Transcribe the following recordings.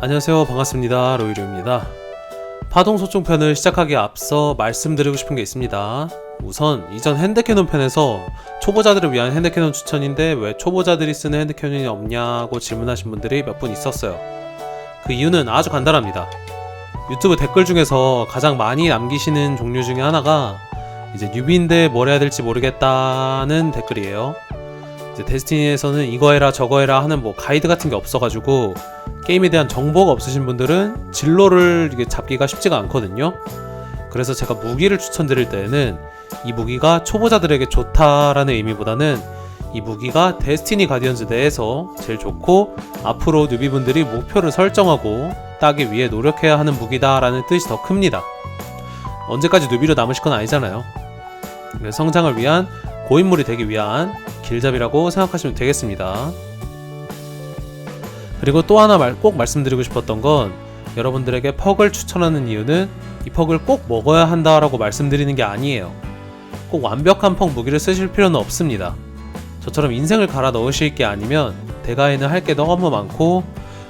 안녕하세요. 반갑습니다. 로이로입니다. 파동 소총편을 시작하기에 앞서 말씀드리고 싶은 게 있습니다. 우선 이전 핸드캐논 편에서 초보자들을 위한 핸드캐논 추천인데 왜 초보자들이 쓰는 핸드캐논이 없냐고 질문하신 분들이 몇 분 있었어요. 그 이유는 아주 간단합니다. 유튜브 댓글 중에서 가장 많이 남기시는 종류 중에 하나가 이제 뉴비인데 뭘 해야 될지 모르겠다는 댓글이에요. 이제 데스티니에서는 이거 해라 저거 해라 하는 뭐 가이드 같은 게 없어가지고 게임에 대한 정보가 없으신 분들은 진로를 잡기가 쉽지가 않거든요. 그래서 제가 무기를 추천드릴 때에는 이 무기가 초보자들에게 좋다라는 의미보다는 이 무기가 데스티니 가디언즈 내에서 제일 좋고 앞으로 뉴비분들이 목표를 설정하고 따기 위해 노력해야 하는 무기다라는 뜻이 더 큽니다. 언제까지 뉴비로 남으실 건 아니잖아요. 그래서 성장을 위한 고인물이 되기 위한 길잡이라고 생각하시면 되겠습니다. 그리고 또 하나 말, 꼭 말씀드리고 싶었던 건 여러분들에게 퍽을 추천하는 이유는 이 퍽을 꼭 먹어야 한다라고 말씀드리는 게 아니에요. 꼭 완벽한 퍽 무기를 쓰실 필요는 없습니다. 저처럼 인생을 갈아 넣으실 게 아니면 대가에는 할 게 너무 많고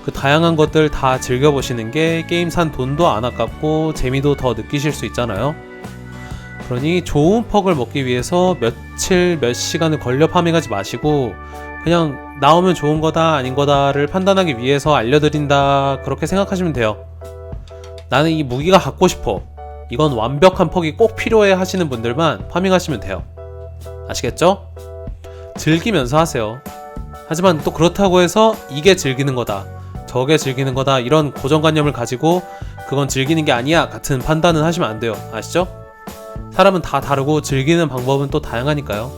그 다양한 것들 다 즐겨보시는 게 게임 산 돈도 안 아깝고 재미도 더 느끼실 수 있잖아요. 그러니 좋은 퍽을 먹기 위해서 며칠 몇 시간을 걸려 파밍하지 마시고 그냥 나오면 좋은 거다 아닌 거다를 판단하기 위해서 알려드린다 그렇게 생각하시면 돼요. 나는 이 무기가 갖고 싶어. 이건 완벽한 퍽이 꼭 필요해 하시는 분들만 파밍하시면 돼요. 아시겠죠? 즐기면서 하세요. 하지만 또 그렇다고 해서 이게 즐기는 거다. 저게 즐기는 거다. 이런 고정관념을 가지고 그건 즐기는 게 아니야. 같은 판단은 하시면 안 돼요. 아시죠? 사람은 다 다르고 즐기는 방법은 또 다양하니까요.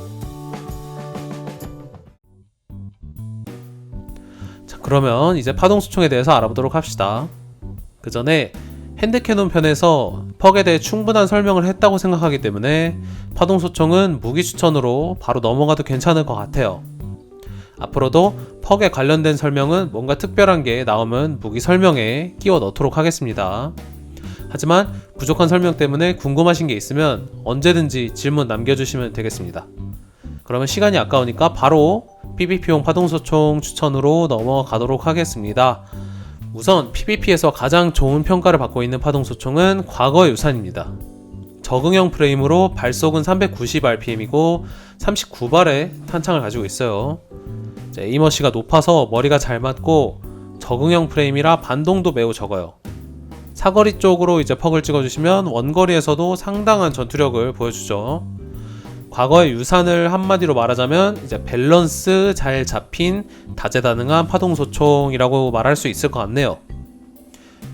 자, 그러면 이제 파동수총에 대해서 알아보도록 합시다. 그 전에 핸드캐논 편에서 퍽에 대해 충분한 설명을 했다고 생각하기 때문에 파동소총은 무기 추천으로 바로 넘어가도 괜찮을 것 같아요. 앞으로도 퍽에 관련된 설명은 뭔가 특별한 게 나오면 무기 설명에 끼워 넣도록 하겠습니다. 하지만 부족한 설명 때문에 궁금하신 게 있으면 언제든지 질문 남겨주시면 되겠습니다. 그러면 시간이 아까우니까 바로 PVP용 파동소총 추천으로 넘어가도록 하겠습니다. 우선 PVP에서 가장 좋은 평가를 받고 있는 파동소총은 과거의 유산입니다. 적응형 프레임으로 발속은 390rpm이고 39발의 탄창을 가지고 있어요. 이제 에이머시가 높아서 머리가 잘 맞고 적응형 프레임이라 반동도 매우 적어요. 사거리 쪽으로 이제 퍽을 찍어주시면 원거리에서도 상당한 전투력을 보여주죠. 과거의 유산을 한마디로 말하자면 이제 밸런스 잘 잡힌 다재다능한 파동소총이라고 말할 수 있을 것 같네요.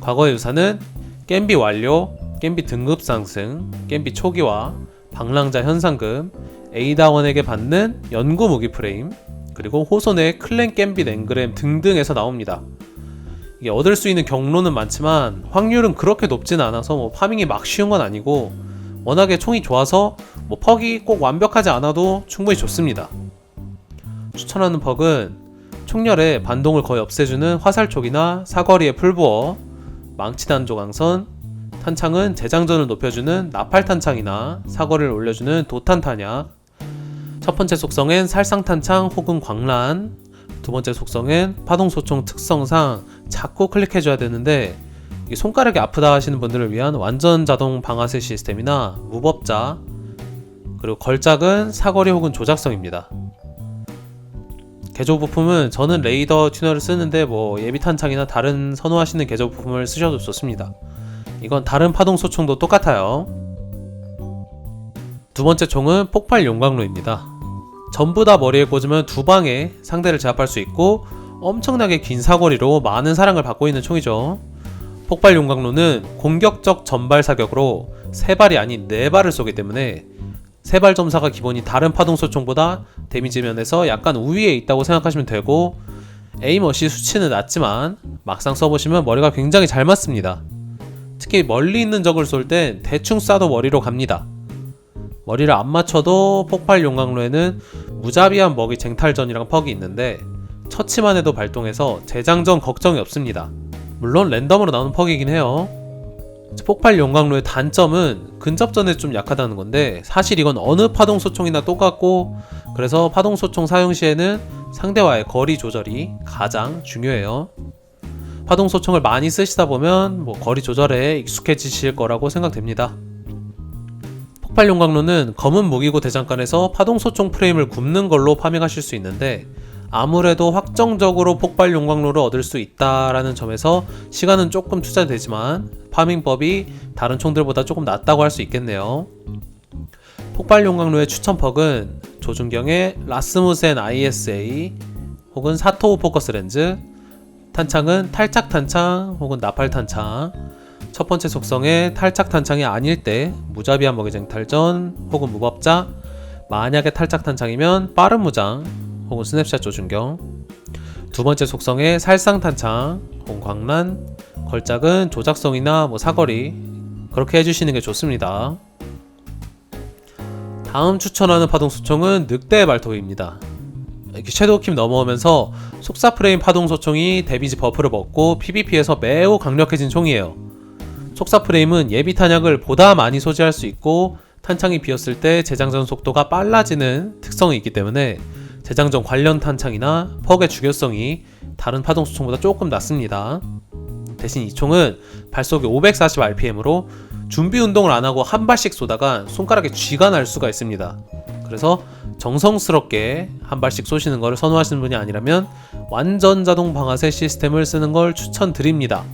과거의 유산은 겜비 완료, 겜비 등급 상승, 겜비 초기화, 방랑자 현상금, 에이다원에게 받는 연구 무기 프레임, 그리고 호손의 클랜 겜비 앵그램 등등에서 나옵니다. 이게 얻을 수 있는 경로는 많지만 확률은 그렇게 높진 않아서 뭐 파밍이 막 쉬운 건 아니고 워낙에 총이 좋아서 뭐 퍽이 꼭 완벽하지 않아도 충분히 좋습니다. 추천하는 퍽은 총열의 반동을 거의 없애주는 화살촉이나 사거리의 풀부어, 망치 단 조강선, 탄창은 재장전을 높여주는 나팔 탄창이나 사거리를 올려주는 도탄 탄약. 첫 번째 속성은 살상 탄창 혹은 광란. 두 번째 속성은 파동 소총 특성상 자꾸 클릭해줘야 되는데 이 손가락이 아프다 하시는 분들을 위한 완전 자동 방아쇠 시스템이나 무법자 그리고 걸작은 사거리 혹은 조작성입니다. 개조 부품은 저는 레이더 튜너를 쓰는데 뭐 예비 탄창이나 다른 선호하시는 개조 부품을 쓰셔도 좋습니다. 이건 다른 파동 소총도 똑같아요. 두 번째 총은 폭발 용광로입니다. 전부 다 머리에 꽂으면 두 방에 상대를 제압할 수 있고 엄청나게 긴 사거리로 많은 사랑을 받고 있는 총이죠. 폭발 용광로는 공격적 전발 사격으로 세 발이 아닌 네 발을 쏘기 때문에 세발 점사가 기본이 다른 파동 소 총보다 데미지 면에서 약간 우위에 있다고 생각하시면 되고 에임어시 수치는 낮지만 막상 써보시면 머리가 굉장히 잘 맞습니다. 특히 멀리 있는 적을 쏠 땐 대충 쏴도 머리로 갑니다. 머리를 안 맞춰도 폭발 용광로에는 무자비한 먹이 쟁탈전이랑 퍽이 있는데 처치만 해도 발동해서 재장전 걱정이 없습니다. 물론 랜덤으로 나오는 퍽이긴 해요. 폭발 용광로의 단점은 근접전에 좀 약하다는 건데 사실 이건 어느 파동 소총이나 똑같고 그래서 파동 소총 사용 시에는 상대와의 거리 조절이 가장 중요해요. 파동 소총을 많이 쓰시다 보면 뭐 거리 조절에 익숙해지실 거라고 생각됩니다. 폭발 용광로는 검은 무기고 대장간에서 파동 소총 프레임을 굽는 걸로 파밍하실 수 있는데 아무래도 확정적으로 폭발 용광로를 얻을 수 있다라는 점에서 시간은 조금 투자되지만 파밍법이 다른 총들보다 조금 낫다고 할 수 있겠네요. 폭발 용광로의 추천 퍽은 조준경의 라스무센 ISA 혹은 사토 포커스 렌즈 탄창은 탈착 탄창 혹은 나팔 탄창 첫 번째 속성의 탈착 탄창이 아닐 때 무자비한 먹이쟁 탈전 혹은 무법자 만약에 탈착 탄창이면 빠른 무장 혹은 스냅샷 조준경 두 번째 속성의 살상 탄창 혹은 광란 걸작은 조작성이나 뭐 사거리 그렇게 해주시는 게 좋습니다. 다음 추천하는 파동 소총은 늑대의. 이렇게 섀도우킴 넘어오면서 속사 프레임 파동 소총이 데미지 버프를 먹고 PVP에서 매우 강력해진 총이에요. 속사 프레임은 예비 탄약을 보다 많이 소지할 수 있고 탄창이 비었을 때 재장전 속도가 빨라지는 특성이 있기 때문에 재장전 관련 탄창이나 퍽의 주교성이 다른 파동 소총보다 조금 낮습니다. 대신 이 총은 발속이 540rpm으로 준비 운동을 안 하고 한 발씩 쏘다가 손가락에 쥐가 날 수가 있습니다. 그래서 정성스럽게 한 발씩 쏘시는 것을 선호하시는 분이 아니라면 완전 자동 방아쇠 시스템을 쓰는 걸 추천드립니다.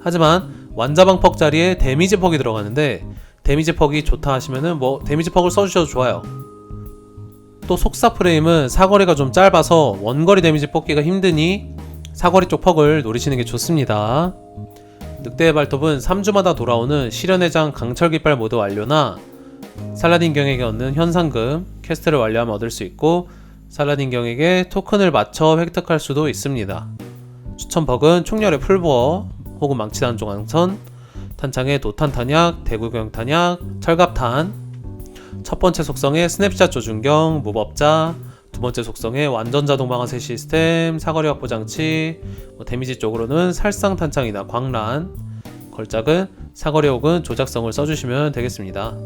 하지만 완자방 퍽 자리에 데미지 퍽이 들어가는데 데미지 퍽이 좋다 하시면은 뭐 데미지 퍽을 써주셔도 좋아요. 또 속사 프레임은 사거리가 좀 짧아서 원거리 데미지 뽑기가 힘드니 사거리 쪽 퍽을 노리시는 게 좋습니다. 늑대의 발톱은 3주마다 돌아오는 실현회장 강철 깃발 모드 완료나 살라딘 경에게 얻는 현상금 퀘스트를 완료하면 얻을 수 있고 살라딘 경에게 토큰을 맞춰 획득할 수도 있습니다. 추천 버그는 총열의 풀보어 혹은 망치단 종항선 탄창의 도탄 탄약, 대구경 탄약, 철갑탄 첫 번째 속성의 스냅샷 조준경, 무법자 두 번째 속성의 완전 자동 방아쇠 시스템, 사거리 확보 장치, 뭐 데미지 쪽으로는 살상 탄창이나 광란, 걸작은 사거리 혹은 조작성을 써주시면 되겠습니다.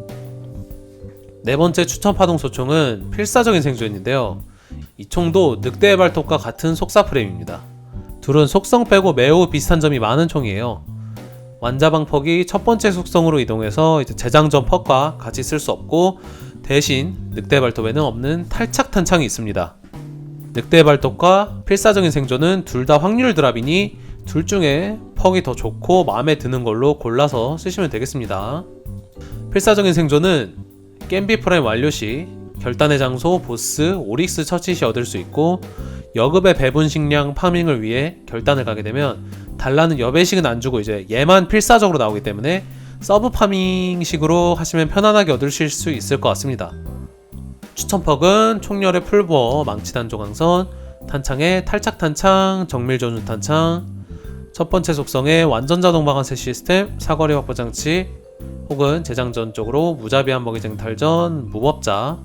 네 번째 추천 파동 소총은 필사적인 생존인데요. 이 총도 늑대의 발톱과 같은 속사 프레임입니다. 둘은 속성 빼고 매우 비슷한 점이 많은 총이에요. 완자방 퍽이 첫 번째 속성으로 이동해서 이제 재장전 퍽과 같이 쓸 수 없고 대신 늑대 발톱에는 없는 탈착 탄창이 있습니다. 늑대 발톱과 필사적인 생존은 둘 다 확률 드랍이니 둘 중에 퍽이 더 좋고 마음에 드는 걸로 골라서 쓰시면 되겠습니다. 필사적인 생존은 겜비 프라임 완료 시 결단의 장소 보스 오릭스 처치 시 얻을 수 있고 여급의 배분 식량 파밍을 위해 결단을 가게 되면 달라는 여배식은 안 주고 이제 얘만 필사적으로 나오기 때문에 서브 파밍식으로 하시면 편안하게 얻으실 수 있을 것 같습니다. 추천퍽은 총열의 풀보어, 망치단 조강선, 탄창의 탈착 탄창, 정밀 전후 탄창, 첫 번째 속성의 완전 자동 방아쇠 시스템, 사거리 확보 장치, 혹은 재장전 쪽으로 무자비한 먹이쟁 탈전, 무법자,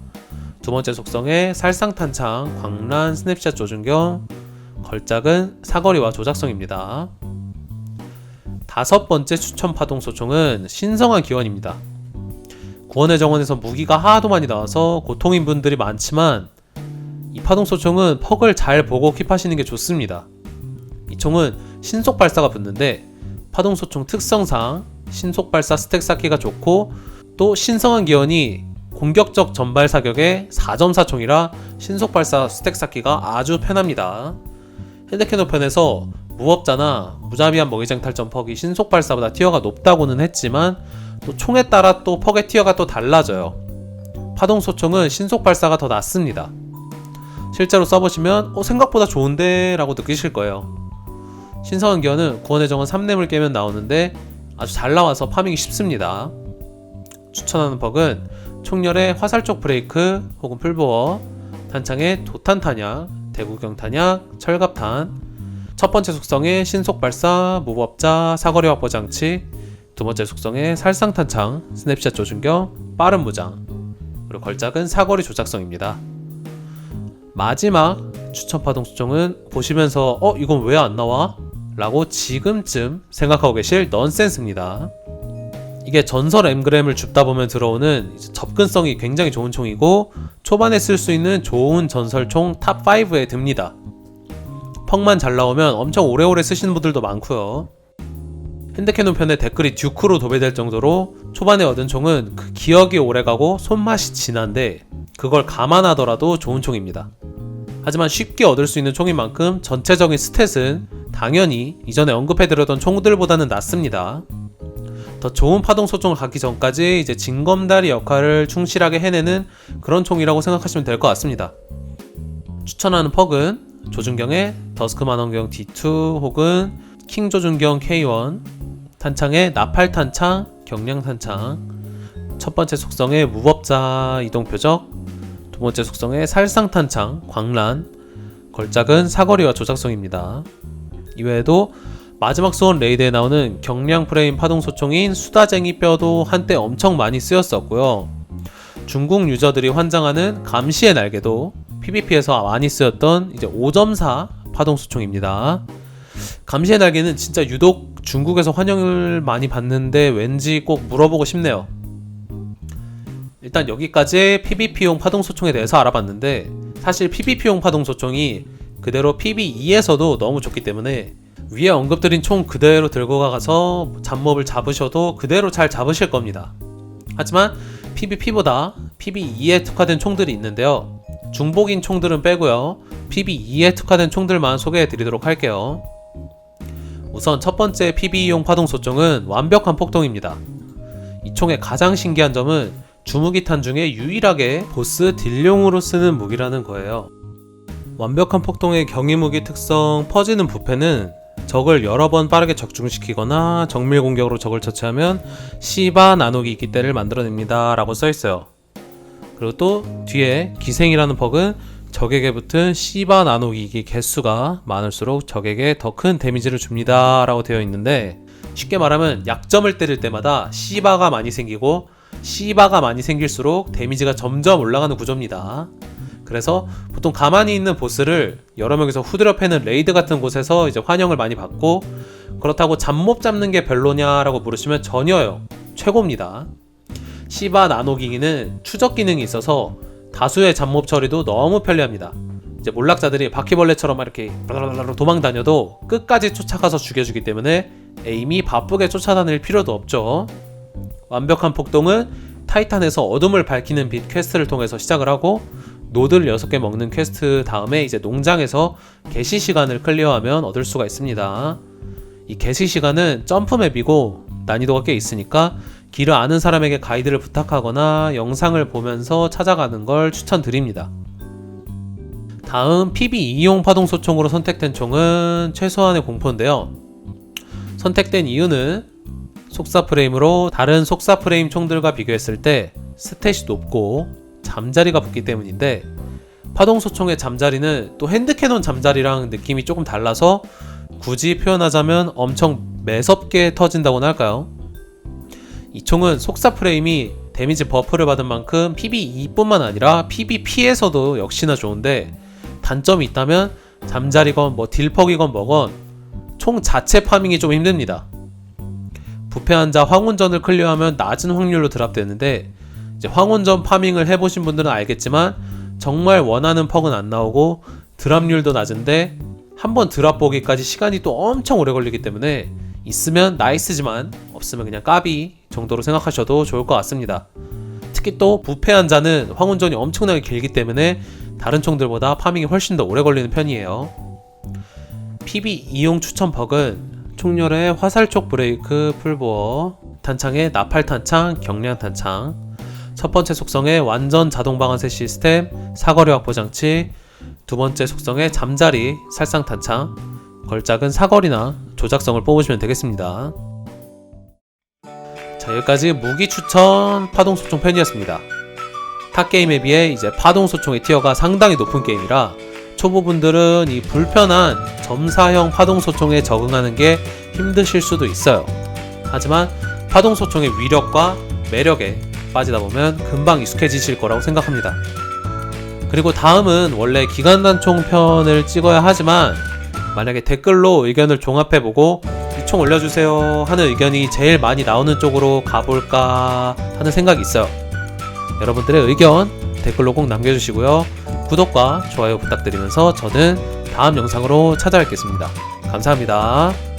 두 번째 속성의 살상 탄창, 광란, 스냅샷 조준경, 걸작은 사거리와 조작성입니다. 다섯 번째 추천 파동 소총은 신성한 기원입니다. 구원의 정원에서 무기가 하도 많이 나와서 고통인 분들이 많지만 이 파동 소총은 퍽을 잘 보고 킵하시는 게 좋습니다. 이 총은 신속 발사가 붙는데 파동 소총 특성상 신속 발사 스택 쌓기가 좋고 또 신성한 기원이 공격적 전발 사격의 4.4총이라 신속 발사 스택 쌓기가 아주 편합니다. 핸드캐논 편에서 무법자나 무자비한 먹이쟁 탈전 퍽이 신속 발사보다 티어가 높다고는 했지만 또 총에 따라 또 퍽의 티어가 또 달라져요. 파동 소총은 신속 발사가 더 낫습니다. 실제로 써보시면 어, 생각보다 좋은데 라고 느끼실 거예요. 신성한 기어는 구원의 정원 3렘을 깨면 나오는데 아주 잘 나와서 파밍이 쉽습니다. 추천하는 퍽은 총열의 화살적 브레이크 혹은 풀보어, 탄창의 도탄 탄약, 대구경 탄약, 철갑탄, 첫 번째 속성의 신속 발사, 무법자, 사거리 확보 장치, 두 번째 속성의 살상 탄창, 스냅샷 조준경, 빠른 무장, 그리고 걸작은 사거리 조작성입니다. 마지막 추천 파동 수정은 보시면서 어 이건 왜 안 나와? 라고 지금쯤 생각하고 계실 넌센스입니다. 이게 전설 엠그램을 줍다 보면 들어오는 접근성이 굉장히 좋은 총이고 초반에 쓸 수 있는 좋은 전설총 탑5에 듭니다. 퍽만 잘 나오면 엄청 오래오래 쓰시는 분들도 많고요. 핸드캐논 편에 댓글이 듀크로 도배될 정도로 초반에 얻은 총은 그 기억이 오래가고 손맛이 진한데 그걸 감안하더라도 좋은 총입니다. 하지만 쉽게 얻을 수 있는 총인 만큼 전체적인 스탯은 당연히 이전에 언급해드렸던 총들보다는 낮습니다. 더 좋은 파동 소총을 갖기 전까지 이제 징검다리 역할을 충실하게 해내는 그런 총이라고 생각하시면 될 것 같습니다. 추천하는 퍽은 조준경의 더스크 만원경 D2 혹은 킹 조준경 K1 탄창의 나팔 탄창, 경량 탄창 첫 번째 속성의 무법자 이동 표적 두 번째 속성의 살상 탄창, 광란 걸작은 사거리와 조작성입니다. 이외에도 마지막 수원 레이드에 나오는 경량 프레임 파동 소총인 수다쟁이 뼈도 한때 엄청 많이 쓰였었고요. 중국 유저들이 환장하는 감시의 날개도 PVP에서 많이 쓰였던 이제 5.4 파동 소총입니다. 감시의 날개는 진짜 유독 중국에서 환영을 많이 받는데 왠지 꼭 물어보고 싶네요. 일단 여기까지 PVP용 파동 소총에 대해서 알아봤는데 사실 PVP용 파동 소총이 그대로 PVE에서도 너무 좋기 때문에 위에 언급드린 총 그대로 들고 가서 잡몹을 잡으셔도 그대로 잘 잡으실 겁니다. 하지만 PVP보다 PVE에 특화된 총들이 있는데요. 중복인 총들은 빼고요. PVE에 특화된 총들만 소개해 드리도록 할게요. 우선 첫 번째 PVE용 파동소총은 완벽한 폭동입니다. 이 총의 가장 신기한 점은 주무기탄 중에 유일하게 보스 딜용으로 쓰는 무기라는 거예요. 완벽한 폭동의 경이무기 특성 퍼지는 부패는 적을 여러 번 빠르게 적중시키거나 정밀 공격으로 적을 처치하면 시바 나누기 기대를 만들어냅니다 라고 써있어요. 그리고 또 뒤에 기생이라는 퍽은 적에게 붙은 시바 나누기 개수가 많을수록 적에게 더 큰 데미지를 줍니다 라고 되어 있는데 쉽게 말하면 약점을 때릴 때마다 시바가 많이 생기고 시바가 많이 생길수록 데미지가 점점 올라가는 구조입니다. 그래서 보통 가만히 있는 보스를 여러 명이서 후드려 패는 레이드 같은 곳에서 이제 환영을 많이 받고 그렇다고 잡몹 잡는 게 별로냐라고 물으시면 전혀요. 최고입니다. 시바 나노 기기는 추적 기능이 있어서 다수의 잡몹 처리도 너무 편리합니다. 이제 몰락자들이 바퀴벌레처럼 이렇게 도망 다녀도 끝까지 쫓아가서 죽여주기 때문에 에임이 바쁘게 쫓아다닐 필요도 없죠. 완벽한 폭동은 타이탄에서 어둠을 밝히는 빛 퀘스트를 통해서 시작을 하고 노들 6개 먹는 퀘스트 다음에 이제 농장에서 개시 시간을 클리어하면 얻을 수가 있습니다. 이 개시 시간은 점프 맵이고 난이도가 꽤 있으니까 길을 아는 사람에게 가이드를 부탁하거나 영상을 보면서 찾아가는 걸 추천드립니다. 다음 PB2용 파동 소총으로 선택된 총은 최소한의 공포인데요. 선택된 이유는 속사 프레임으로 다른 속사 프레임 총들과 비교했을 때 스탯이 높고 잠자리가 붙기 때문인데 파동 소총의 잠자리는 또 핸드캐논 잠자리랑 느낌이 조금 달라서 굳이 표현하자면 엄청 매섭게 터진다고나 할까요? 이 총은 속사 프레임이 데미지 버프를 받은 만큼 PB2뿐만 아니라 PBP에서도 역시나 좋은데 단점이 있다면 잠자리건 뭐 딜퍽이건 뭐건 총 자체 파밍이 좀 힘듭니다. 부패 환자 황혼전을 클리어하면 낮은 확률로 드랍되는데 이제 황혼전 파밍을 해보신 분들은 알겠지만 정말 원하는 퍽은 안 나오고 드랍률도 낮은데 한번 드랍 보기까지 시간이 또 엄청 오래 걸리기 때문에 있으면 나이스지만 없으면 그냥 까비 정도로 생각하셔도 좋을 것 같습니다. 특히 또 부패한 자는 황혼전이 엄청나게 길기 때문에 다른 총들보다 파밍이 훨씬 더 오래 걸리는 편이에요. PB 이용 추천 퍽은 총열의 화살촉 브레이크 풀보어 탄창의 나팔 탄창, 경량 탄창 첫 번째 속성의 완전 자동 방아쇠 시스템, 사거리 확보 장치 두 번째 속성의 잠자리, 살상 탄창 걸작은 사거리나 조작성을 뽑으시면 되겠습니다. 자 여기까지 무기 추천 파동 소총 편이었습니다. 타 게임에 비해 이제 파동 소총의 티어가 상당히 높은 게임이라 초보분들은 이 불편한 점사형 파동 소총에 적응하는 게 힘드실 수도 있어요. 하지만 파동 소총의 위력과 매력에 빠지다 보면 금방 익숙해지실 거라고 생각합니다. 그리고 다음은 원래 기관단총 편을 찍어야 하지만 만약에 댓글로 의견을 종합해보고 이 총 올려주세요 하는 의견이 제일 많이 나오는 쪽으로 가볼까 하는 생각이 있어요. 여러분들의 의견 댓글로 꼭 남겨주시고요. 구독과 좋아요 부탁드리면서 저는 다음 영상으로 찾아뵙겠습니다. 감사합니다.